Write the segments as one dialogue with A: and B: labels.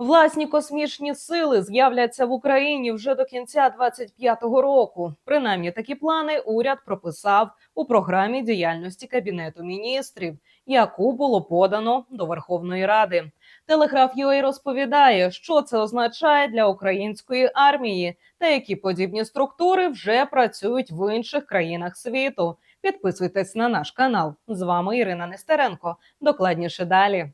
A: Власні космічні сили з'являться в Україні вже до кінця 25-го року. Принаймні такі плани уряд прописав у програмі діяльності кабінету міністрів, яку було подано до Верховної Ради. Телеграф UA розповідає, що це означає для української армії та які подібні структури вже працюють в інших країнах світу. Підписуйтесь на наш канал. З вами Ірина Нестеренко. Докладніше далі.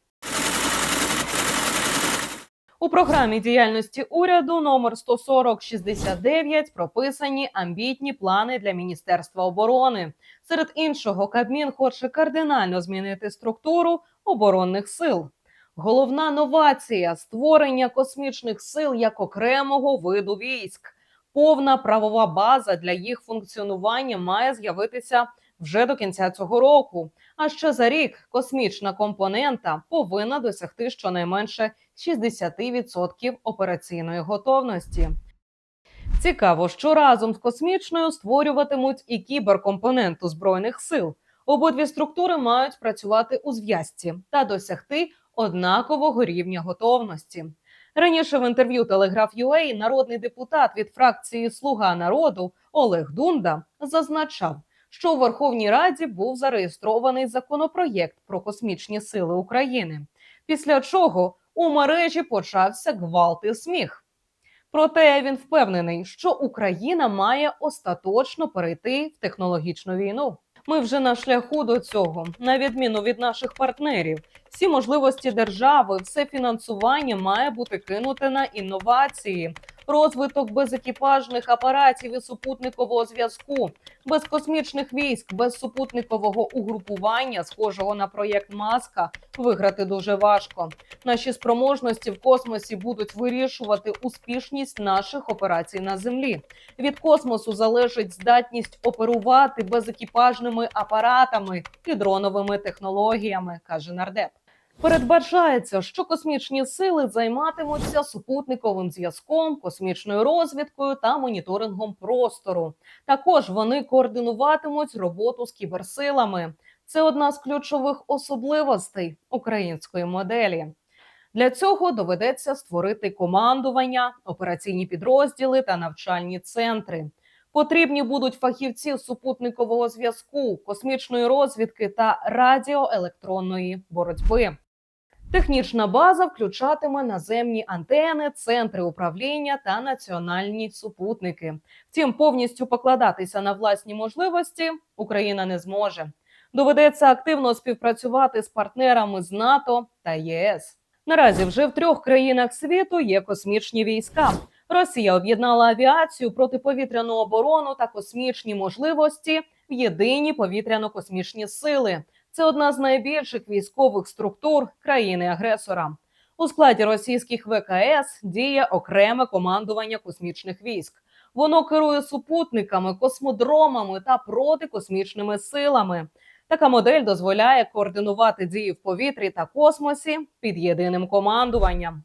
A: У програмі діяльності уряду номер 14069 прописані амбітні плани для Міністерства оборони. Серед іншого, Кабмін хоче кардинально змінити структуру оборонних сил. Головна новація створення космічних сил як окремого виду військ. Повна правова база для їх функціонування має з'явитися вже до кінця цього року. А ще за рік космічна компонента повинна досягти щонайменше 60% операційної готовності. Цікаво, що разом з космічною створюватимуть і кіберкомпоненту збройних сил. Обидві структури мають працювати у зв'язці та досягти однакового рівня готовності. Раніше в інтерв'ю Телеграф UA народний депутат від фракції Слуга народу Олег Дунда зазначав, що у Верховній Раді був зареєстрований законопроєкт про космічні сили України, після чого у мережі почався гвалт і сміх. Проте він впевнений, що Україна має остаточно перейти в технологічну війну. Ми вже на шляху до цього, на відміну від наших партнерів. Всі можливості держави, все фінансування має бути кинуте на інновації, розвиток безекіпажних апаратів і супутникового зв'язку, без космічних військ, без супутникового угрупування, схожого на проєкт Маска, виграти дуже важко. Наші спроможності в космосі будуть вирішувати успішність наших операцій на землі. Від космосу залежить здатність оперувати безекіпажними апаратами і дроновими технологіями, каже нардеп. Передбачається, що космічні сили займатимуться супутниковим зв'язком, космічною розвідкою та моніторингом простору. Також вони координуватимуть роботу з кіберсилами. Це одна з ключових особливостей української моделі. Для цього доведеться створити командування, операційні підрозділи та навчальні центри. Потрібні будуть фахівці супутникового зв'язку, космічної розвідки та радіоелектронної боротьби. Технічна база включатиме наземні антени, центри управління та національні супутники. Втім, повністю покладатися на власні можливості Україна не зможе. Доведеться активно співпрацювати з партнерами з НАТО та ЄС. Наразі вже в трьох країнах світу є космічні війська. Росія об'єднала авіацію, протиповітряну оборону та космічні можливості в єдині повітряно-космічні сили. Це одна з найбільших військових структур країни-агресора. У складі російських ВКС діє окреме командування космічних військ. Воно керує супутниками, космодромами та протикосмічними силами. Така модель дозволяє координувати дії в повітрі та космосі під єдиним командуванням.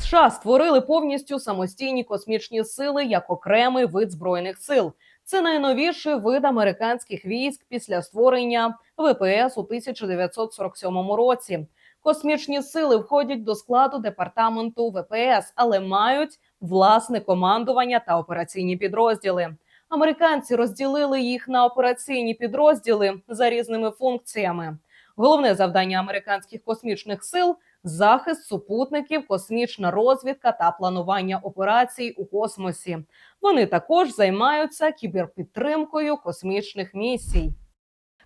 A: США створили повністю самостійні космічні сили як окремий вид збройних сил. Це найновіший вид американських військ після створення ВПС у 1947 році. Космічні сили входять до складу департаменту ВПС, але мають власне командування та операційні підрозділи. Американці розділили їх на операційні підрозділи за різними функціями. Головне завдання американських космічних сил захист супутників, космічна розвідка та планування операцій у космосі. Вони також займаються кіберпідтримкою космічних місій.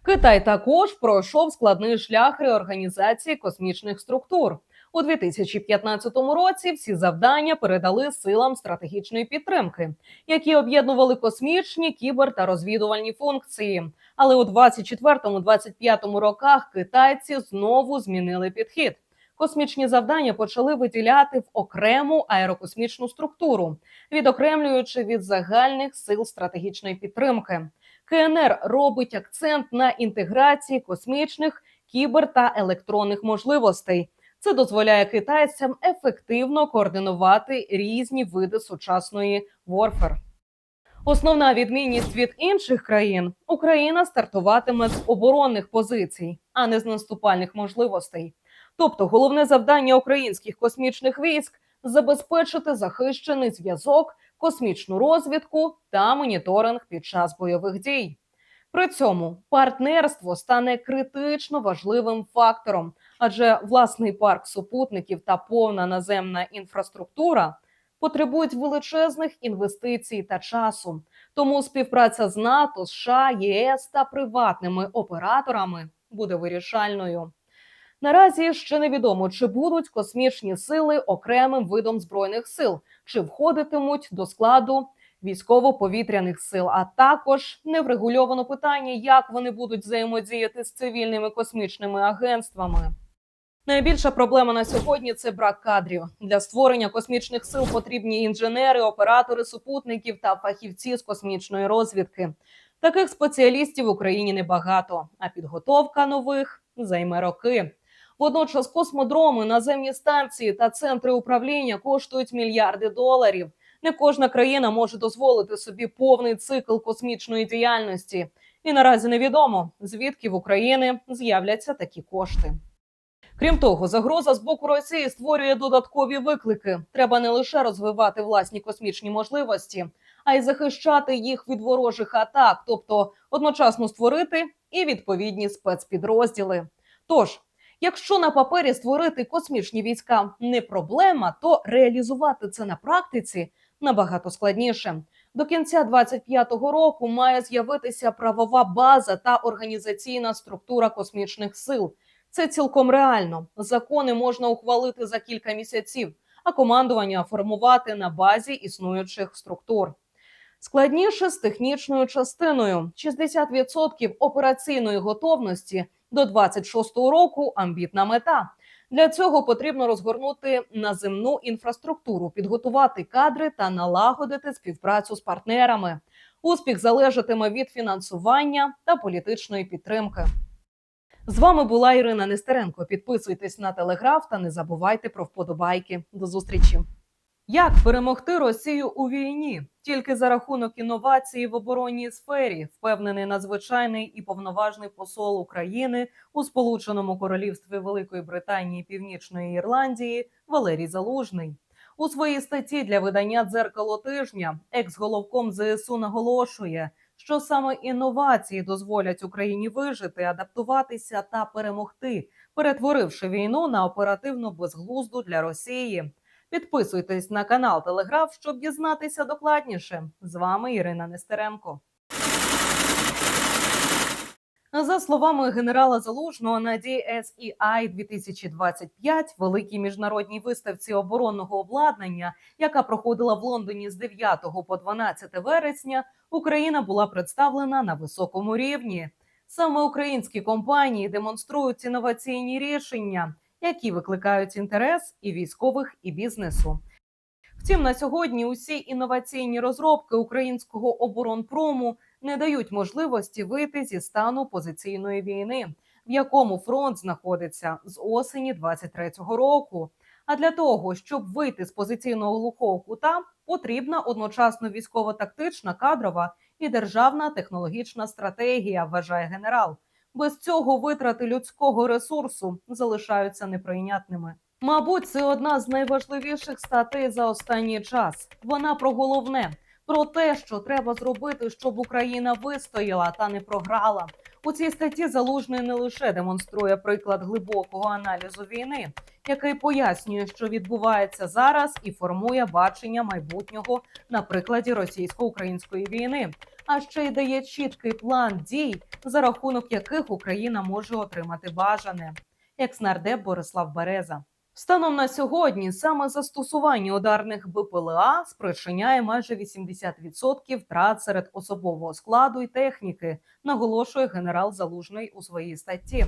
A: Китай також пройшов складний шлях реорганізації космічних структур. У 2015 році всі завдання передали силам стратегічної підтримки, які об'єднували космічні, кібер та розвідувальні функції. Але у 24-25 роках китайці знову змінили підхід. Космічні завдання почали виділяти в окрему аерокосмічну структуру, відокремлюючи від загальних сил стратегічної підтримки. КНР робить акцент на інтеграції космічних, кібер та електронних можливостей. Це дозволяє китайцям ефективно координувати різні види сучасної ворфер. Основна відмінність від інших країн Україна стартуватиме з оборонних позицій, а не з наступальних можливостей. Тобто, головне завдання українських космічних військ забезпечити захищений зв'язок, космічну розвідку та моніторинг під час бойових дій. При цьому партнерство стане критично важливим фактором, адже власний парк супутників та повна наземна інфраструктура потребують величезних інвестицій та часу. Тому співпраця з НАТО, США, ЄС та приватними операторами буде вирішальною. Наразі ще невідомо, чи будуть космічні сили окремим видом збройних сил, чи входитимуть до складу військово-повітряних сил, а також не врегульовано питання, як вони будуть взаємодіяти з цивільними космічними агентствами. Найбільша проблема на сьогодні це брак кадрів для створення космічних сил. Потрібні інженери, оператори супутників та фахівці з космічної розвідки. Таких спеціалістів в Україні небагато, а підготовка нових займе роки. Водночас космодроми, наземні станції та центри управління коштують мільярди доларів. Не кожна країна може дозволити собі повний цикл космічної діяльності, і наразі невідомо звідки в Україні з'являться такі кошти. Крім того, загроза з боку Росії створює додаткові виклики. Треба не лише розвивати власні космічні можливості, а й захищати їх від ворожих атак, тобто одночасно створити і відповідні спецпідрозділи. Тож, якщо на папері створити космічні війська не проблема, то реалізувати це на практиці набагато складніше. До кінця 25-го року має з'явитися правова база та організаційна структура космічних сил. Це цілком реально. Закони можна ухвалити за кілька місяців, а командування формувати на базі існуючих структур. Складніше з технічною частиною: 60% операційної готовності до 26-го року амбітна мета. Для цього потрібно розгорнути наземну інфраструктуру, підготувати кадри та налагодити співпрацю з партнерами. Успіх залежатиме від фінансування та політичної підтримки. З вами була Ірина Нестеренко. Підписуйтесь на телеграф та не забувайте про вподобайки. До зустрічі. Як перемогти Росію у війні тільки за рахунок інновації в оборонній сфері, впевнений надзвичайний і повноважний посол України у Сполученому Королівстві Великої Британії Північної Ірландії Валерій Залужний. У своїй статті для видання дзеркало тижня екс-головком ЗСУ наголошує, що саме інновації дозволять Україні вижити, адаптуватися та перемогти, перетворивши війну на оперативно безглузду для Росії. Підписуйтесь на канал Телеграф, щоб дізнатися докладніше. З вами Ірина Нестеренко. За словами генерала Залужного, на DSEI 2025, великій міжнародній виставці оборонного обладнання, яка проходила в Лондоні з 9 по 12 вересня, Україна була представлена на високому рівні. Саме українські компанії демонструють інноваційні рішення, які викликають інтерес і військових, і бізнесу. Втім, на сьогодні усі інноваційні розробки українського оборонпрому не дають можливості вийти зі стану позиційної війни, в якому фронт знаходиться з осені 23-го року. А для того, щоб вийти з позиційного глухого кута, потрібна одночасно військово-тактична, кадрова і державна технологічна стратегія, вважає генерал. Без цього витрати людського ресурсу залишаються неприйнятними. Мабуть, це одна з найважливіших статей за останній час. Вона про головне про те, що треба зробити, щоб Україна вистояла та не програла. У цій статті залужний не лише демонструє приклад глибокого аналізу війни, який пояснює, що відбувається зараз, і формує бачення майбутнього на прикладі російсько-української війни, а ще й дає чіткий план дій, за рахунок яких Україна може отримати бажане. Екснардеп Борислав Береза. Станом на сьогодні саме застосування ударних БПЛА спричиняє майже 80% втрат серед особового складу і техніки, наголошує генерал Залужний у своїй статті.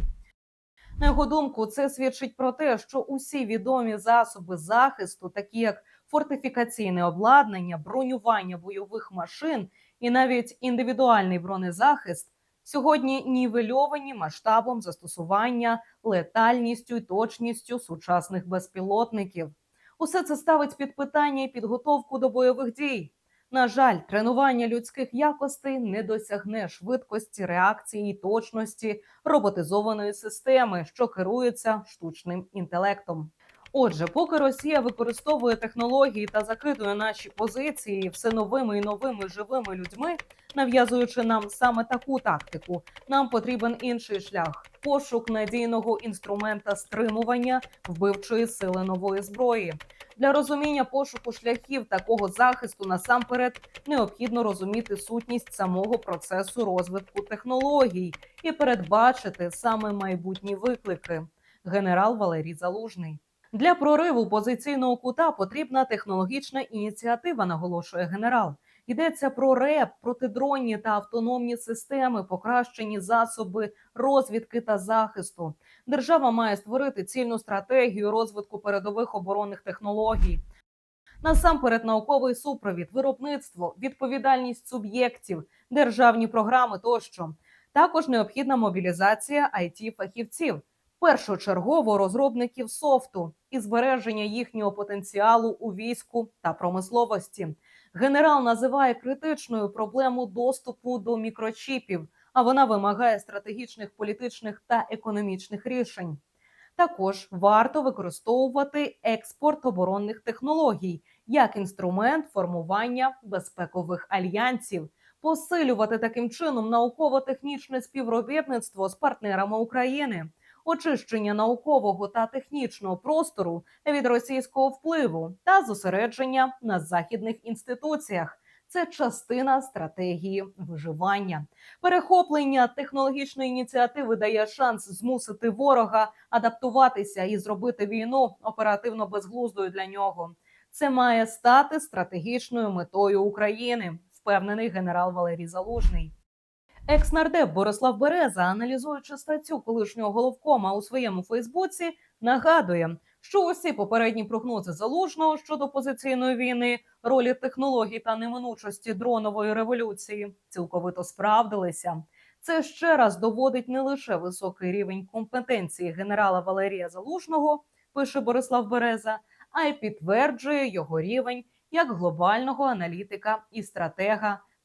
A: На його думку, це свідчить про те, що усі відомі засоби захисту, такі як фортифікаційне обладнання, бронювання бойових машин і навіть індивідуальний бронезахист, сьогодні нівельовані масштабом застосування, летальністю і точністю сучасних безпілотників. Усе це ставить під питання і підготовку до бойових дій. На жаль, тренування людських якостей не досягне швидкості реакції і точності роботизованої системи, що керується штучним інтелектом. Отже, поки Росія використовує технології та закидує наші позиції все новими і новими живими людьми, нав'язуючи нам саме таку тактику, нам потрібен інший шлях пошук надійного інструмента стримування вбивчої сили нової зброї. Для розуміння пошуку шляхів такого захисту насамперед необхідно розуміти сутність самого процесу розвитку технологій і передбачити саме майбутні виклики. Генерал Валерій Залужний. Для прориву позиційного кута потрібна технологічна ініціатива, наголошує генерал. Йдеться про РЕП, протидронні та автономні системи, покращені засоби розвідки та захисту. Держава має створити цільну стратегію розвитку передових оборонних технологій. Насамперед, науковий супровід, виробництво, відповідальність суб'єктів, державні програми тощо. Також необхідна мобілізація it фахівців першочергово розробників софту і збереження їхнього потенціалу у війську та промисловості. Генерал називає критичною проблему доступу до мікрочіпів, а вона вимагає стратегічних політичних та економічних рішень. Також варто використовувати експорт оборонних технологій як інструмент формування безпекових альянсів, посилювати таким чином науково-технічне співробітництво з партнерами України очищення наукового та технічного простору від російського впливу та зосередження на західних інституціях. Це частина стратегії виживання. Перехоплення технологічної ініціативи дає шанс змусити ворога адаптуватися і зробити війну оперативно безглуздою для нього. Це має стати стратегічною метою України, впевнений генерал Валерій Залужний. Екс-нардеп Борислав Береза, аналізуючи статтю колишнього головкома у своєму Фейсбуці, нагадує, що усі попередні прогнози залужного щодо позиційної війни, ролі технологій та неминучості дронової революції цілковито справдилися. Це ще раз доводить не лише високий рівень компетенції генерала Валерія Залужного, пише Борислав Береза, а й підтверджує його рівень як глобального аналітика і стратега